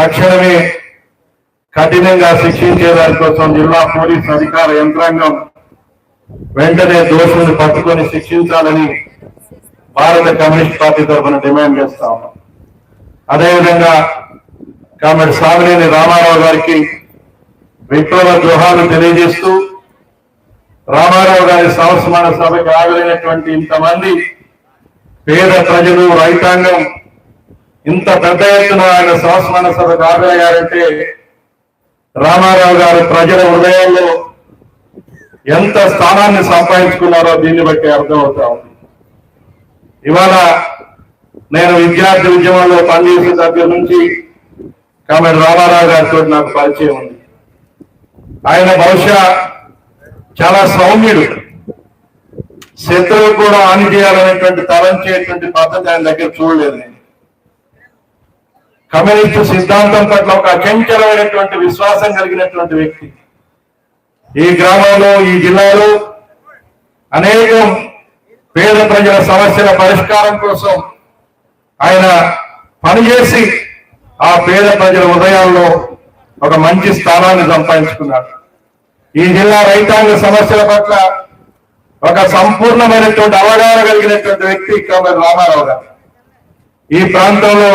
తక్షణమే కఠినంగా శిక్షించే దానికోసం జిల్లా పోలీస్ అధికార యంత్రాంగం వెంటనే దోషులను పట్టుకొని శిక్షించాలని భారత కమ్యూనిస్ట్ పార్టీ తరఫున డిమాండ్ చేస్తా ఉన్నాం. అదేవిధంగా కామెడి సామినేని రామారావు గారికి విప్లవ గృహాలు తెలియజేస్తూ రామారావు గారి సంస్మరణ సభకు ఆగలేనటువంటి ఇంతమంది పేద ప్రజలు రైతాంగం ఇంత పెద్ద ఎత్తున ఆయన సంస్మరణ సభకు హాజరయ్యారంటే రామారావు గారు ప్రజల హృదయాల్లో ఎంత స్థానాన్ని సంపాదించుకున్నారో దీన్ని బట్టి అర్థమవుతా ఉంది. ఇవాళ నేను విద్యార్థి ఉద్యమంలో పనిచేసే దగ్గర నుంచి కామెడి రామారావు గారితో నాకు పరిచయం ఉంది. ఆయన బహుశా చాలా సౌమ్యుడు. శత్రువు కూడా హాని చేయాలనేటువంటి తలంచేటువంటి పద్ధతి ఆయన దగ్గర చూడలేదు నేను. కమ్యూనిస్టు సిద్ధాంతం పట్ల ఒక అచంచలమైనటువంటి విశ్వాసం కలిగినటువంటి వ్యక్తి. ఈ గ్రామంలో ఈ జిల్లాలో అనేకం పేద ప్రజల సమస్యల పరిష్కారం కోసం ఆయన పనిచేసి ఆ పేద ప్రజల హృదయాల్లో ఒక మంచి స్థానాన్ని సంపాదించుకున్నారు. ఈ జిల్లా రైతాంగ సమస్యల పట్ల ఒక సంపూర్ణమైనటువంటి అవగాహన కలిగినటువంటి వ్యక్తి కామెడి రామారావు గారు. ఈ ప్రాంతంలో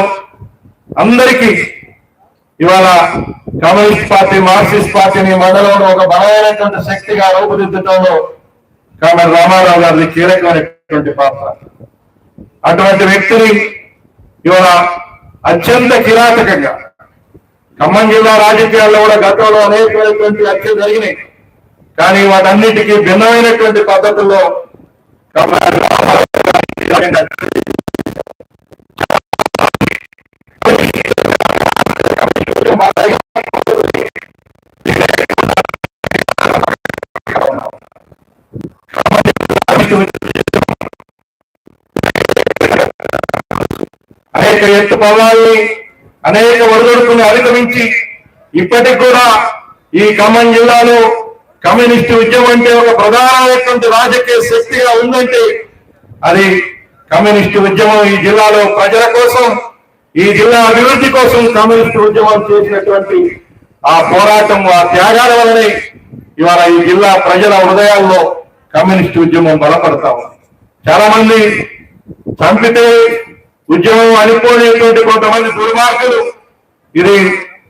అందరికీ ఇవాళ కమ్యూనిస్ట్ పార్టీ మార్క్సిస్ట్ పార్టీని మండలంలో ఒక బలమైనటువంటి శక్తిగా రూపుదిద్దడంలో కామెడి రామారావు గారిది కీలకమైనటువంటి పాత్ర. అటువంటి వ్యక్తిని ఇవాళ అత్యంత కిరాతకంగా ఖమ్మం జిల్లా రాజకీయాల్లో కూడా గతంలో అనేకమైనటువంటి హత్యలు జరిగినాయి. కానీ వాటన్నిటికీ భిన్నమైనటువంటి పద్ధతుల్లో అనేక ఎత్తు పొలాల్ని అనేక ఒడిదొడుకుని అధిగమించి ఇప్పటికి కూడా ఈ ఖమ్మం జిల్లాలో కమ్యూనిస్టు ఉద్యమం అంటే ఒక ప్రధానమైనటువంటి రాజకీయ శక్తిగా ఉందంటే అది కమ్యూనిస్టు ఉద్యమం ఈ జిల్లాలో ప్రజల కోసం ఈ జిల్లా అభివృద్ధి కోసం కమ్యూనిస్టు ఉద్యమం చేసినటువంటి ఆ పోరాటం ఆ త్యాగాల వల్లనే ఇవాళ ఈ జిల్లా ప్రజల హృదయాల్లో కమ్యూనిస్ట్ ఉద్యమం బలపడతా ఉంది చాలా మంది చంపితే ఉద్యమం అనిపోయినటువంటి కొంతమంది దుర్మార్గులు. ఇది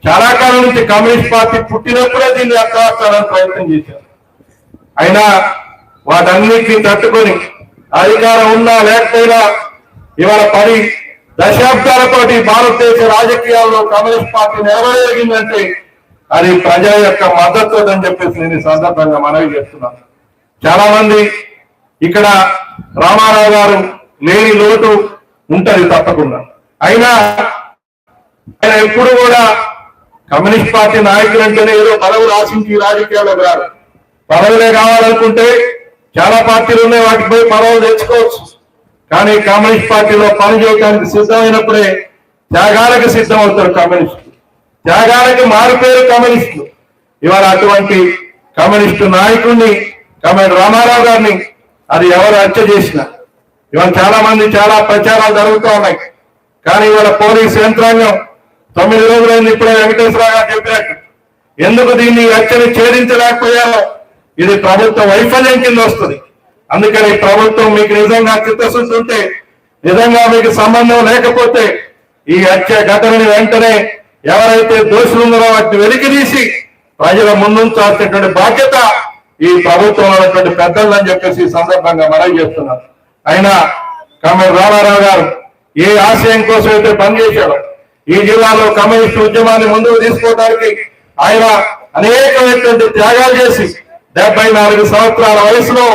చాలా కాలం నుంచి కమ్యూనిస్ట్ పార్టీ పుట్టినప్పుడే దీన్ని అర్థాస్తారని ప్రయత్నం చేశారు. అయినా వాటన్నిటిని తట్టుకొని అధికారం ఉన్నా లేకపోయినా ఇవాళ పది దశాబ్దాలతోటి భారతదేశ రాజకీయాల్లో కమ్యూనిస్ట్ పార్టీ నిలబడగలిగిందంటే అది ప్రజల యొక్క మద్దతు అని చెప్పేసి నేను సందర్భంగా మనవి చేస్తున్నాను. చాలా మంది ఇక్కడ రామారావు గారు లేని లోటు ఉంటది తప్పకుండా. అయినా ఆయన ఎప్పుడు కూడా కమ్యూనిస్ట్ పార్టీ నాయకులు అంటేనే ఏదో పదవులు ఆశించి రాజకీయాల్లో రాజకీయాల్లోకి రారు పదవులే కావాలనుకుంటే చాలా పార్టీలు ఉన్నాయి వాటికి పోయి పదవులు తెచ్చుకోవచ్చు. కానీ కమ్యూనిస్ట్ పార్టీలో పని చేయడానికి సిద్ధమైనప్పుడే త్యాగాలకు సిద్ధం అవుతారు కమ్యూనిస్టులు. త్యాగాలకు మారిపోయారు కమ్యూనిస్టులు. ఇవాళ అటువంటి కమ్యూనిస్టు నాయకుడిని కాబట్టి రామారావు గారిని అది ఎవరు హత్య చేసిన. ఇవాళ చాలా మంది చాలా ప్రచారాలు జరుగుతూ ఉన్నాయి. కానీ ఇవాళ పోలీసు యంత్రాంగం తొమ్మిది రోజులైంది ఇప్పుడే వెంకటేశ్వరరావు గారు చెప్పినట్టు. ఎందుకు దీన్ని హత్యని ఛేదించలేకపోయారో? ఇది ప్రభుత్వ వైఫల్యం కింద వస్తుంది. అందుకని ప్రభుత్వం మీకు నిజంగా చిత్తశుద్ధి ఉంటే నిజంగా మీకు సంబంధం లేకపోతే ఈ హత్య ఘటనని వెంటనే ఎవరైతే దోషులు ఉన్నారో వాటిని వెలికితీసి ప్రజల ముందుంచాల్సినటువంటి బాధ్యత ఈ ప్రభుత్వం ఉన్నటువంటి పెద్దలని చెప్పేసి ఈ సందర్భంగా మనవి చేస్తున్నారు అయినా కామెడి రామారావు గారు ఏ ఆశయం కోసం అయితే పనిచేశాడో ఈ జిల్లాలో కమ్యూనిస్ట్ ఉద్యమాన్ని ముందుకు తీసుకోవడానికి ఆయన అనేకమైనటువంటి త్యాగాలు చేసి డెబ్బై నాలుగు సంవత్సరాల వయసులో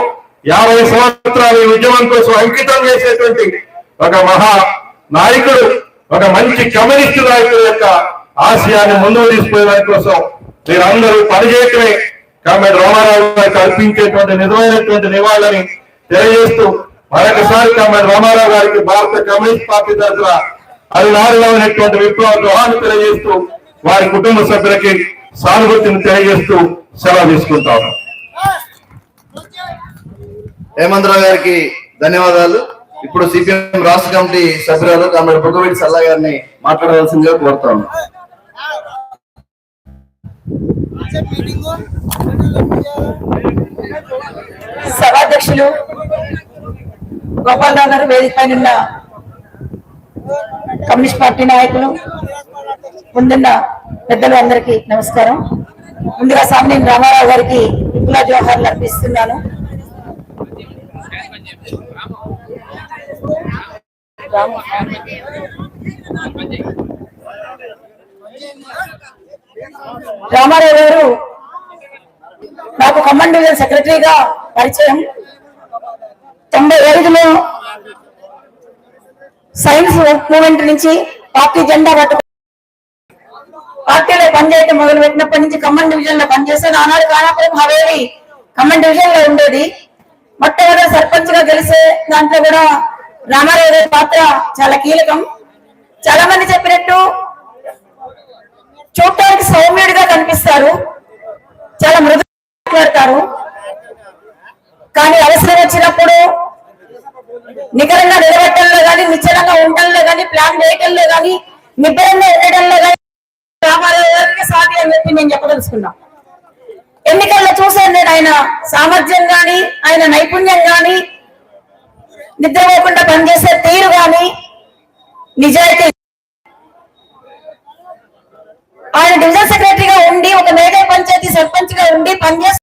యాభై సంవత్సరాల ఈ ఉద్యమం కోసం అంకితం చేసేటువంటి ఒక మహా నాయకుడు ఒక మంచి కమ్యూనిస్టు నాయకుడు యొక్క ఆశయాన్ని ముందుకు తీసుకునే కోసం మీరందరూ పనిచేయటమే కాబట్టి రామారావు గారికి అర్పించేటువంటి నిజమైనటువంటి నివాళులని తెలియజేస్తూ మరొకసారి కామెడి రామారావు గారికి భారత కమ్యూనిస్ట్ పార్టీ తరఫున అధినారులమైనటువంటి విప్లవ ద్రోహాన్ని తెలియజేస్తూ వారి కుటుంబ సభ్యులకి సానుభూతిని తెలియజేస్తూ సెలవు తీసుకుంటాము హేమంతరావు గారికి ధన్యవాదాలు. ఇప్పుడు సిపిఎం రాష్ట్ర కమిటీ సభ్యురాలు కామెడి బుగ్గవెట్టి సల్లా గారిని మాట్లాడవలసిందిగా కోరుతాను సభాధ్యక్షులు గోపాలరావు గారు వేదిక పైన ఉన్న కమ్యూనిస్ట్ పార్టీ నాయకులు ముందున్న పెద్దలు అందరికీ నమస్కారం. ముందుగా సామినేని రామారావు గారికి విప్లవ జవహర్లు అర్పిస్తున్నాను. రామారావు గారు నాకు ఖమ్మం డివిజన్ సెక్రటరీగా పరిచయం. తొంభై ఐదులో సైన్స్ మూమెంట్ నుంచి పార్టీ జెండా పట్టు పార్టీలో పనిచేయటం మొదలు పెట్టినప్పటి నుంచి ఖమ్మం డివిజన్లో పనిచేస్తాను ఆనాడు కానపురం హవేలి ఖమ్మం డివిజన్లో ఉండేది. మొట్టమొదటి సర్పంచ్గా గెలిచే దాంట్లో కూడా రామారావు గారి పాత్ర చాలా కీలకం. చాలా మంది చెప్పినట్టు చూడటానికి సౌమ్యుడిగా కనిపిస్తారు. చాలా మృదు మాట్లాడతారు. కానీ అవసరం వచ్చినప్పుడు నికరంగా నిలబెట్టడంలో కానీ నిశ్చలంగా ఉండడంలో కానీ ప్లాన్ చేయటంలో కానీ నిబ్బరంగా ఉండడంలో కానీ రామారావు గారికి అని చెప్పి నేను చెప్పదలుచుకున్నా. ఎన్నికల్లో చూశాను నేను ఆయన సామర్థ్యం కానీ ఆయన నైపుణ్యం కానీ నిద్రపోకుండా పనిచేసే తీరు కానీ నిజాయితీ ఆయన డివిజన్ సెక్రటరీగా ఉండి ఒక మేడే పంచాయతీ సర్పంచ్గా ఉండి పనిచేస్తూ